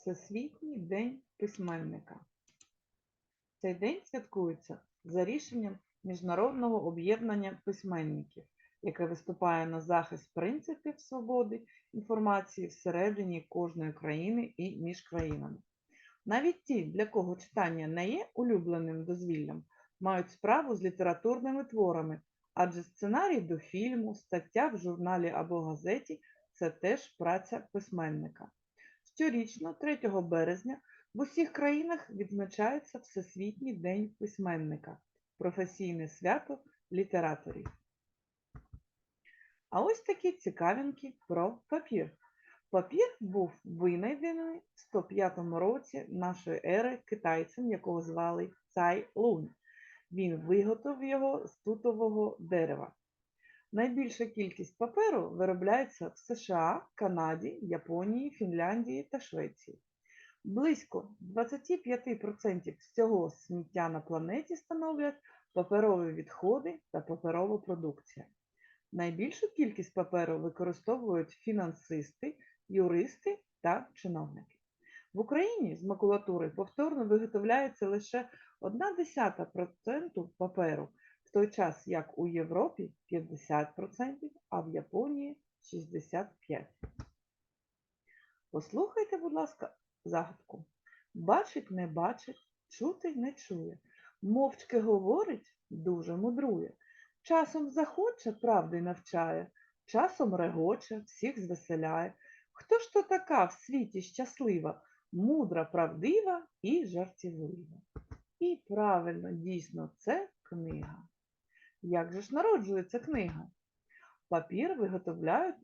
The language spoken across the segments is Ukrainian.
Всесвітній день письменника. Цей день святкується за рішенням Міжнародного об'єднання письменників, яке виступає на захист принципів свободи інформації всередині кожної країни і між країнами. Навіть ті, для кого читання не є улюбленим дозвіллям, мають справу з літературними творами, адже сценарій до фільму, стаття в журналі або газеті це теж праця письменника. Щорічно, 3 березня, в усіх країнах відзначається Всесвітній день письменника, професійне свято літераторів. А ось такі цікавинки про папір. Папір був винайдений в 105 році нашої ери китайцем, якого звали Цай Лунь. Він виготовив його з тутового дерева. Найбільша кількість паперу виробляється в США, Канаді, Японії, Фінляндії та Швеції. Близько 25% всього сміття на планеті становлять паперові відходи та паперова продукція. Найбільшу кількість паперу використовують фінансисти, юристи та чиновники. В Україні з макулатури повторно виготовляється лише 0,1% паперу, в той час як у Європі 50%, а в Японії 65%. Послухайте, будь ласка, загадку. Бачить, не бачить, чути не чує. Мовчки говорить, дуже мудрує. Часом захоче, правди навчає, часом регоче, всіх звеселяє. Хто ж то така в світі щаслива, мудра, правдива і жартівлива? І правильно, дійсно, це книга. Як же ж народжується книга? Папір виготовляють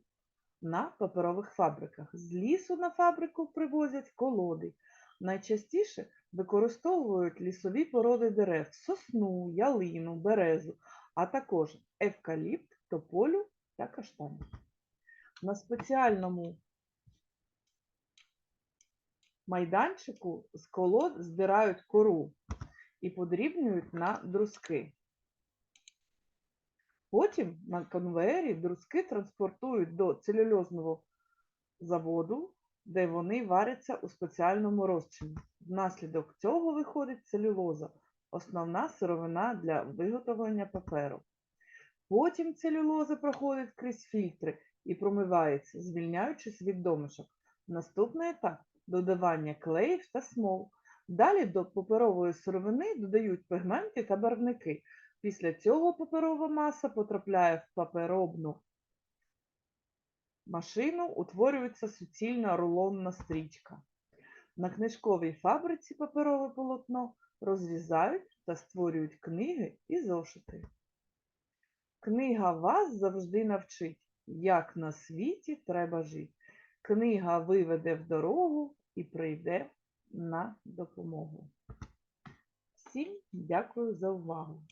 на паперових фабриках. З лісу на фабрику привозять колоди. Найчастіше використовують лісові породи дерев сосну, ялину, березу, а також евкаліпт, тополю та каштан. На спеціальному майданчику з колод здирають кору і подрібнюють на друзки. Потім на конвеєрі друзки транспортують до целюльозного заводу, де вони варяться у спеціальному розчині. Внаслідок цього виходить целюлоза, основна сировина для виготовлення паперу. Потім целюлоза проходить крізь фільтри і промивається, звільняючись від домишок. Наступний етап додавання клеїв та смол. Далі до паперової сировини додають пігменти та барвники. Після цього паперова маса потрапляє в паперобну машину, утворюється суцільна рулонна стрічка. На книжковій фабриці паперове полотно розрізають та створюють книги і зошити. Книга вас завжди навчить, як на світі треба жити. Книга виведе в дорогу і прийде на допомогу. Всім дякую за увагу!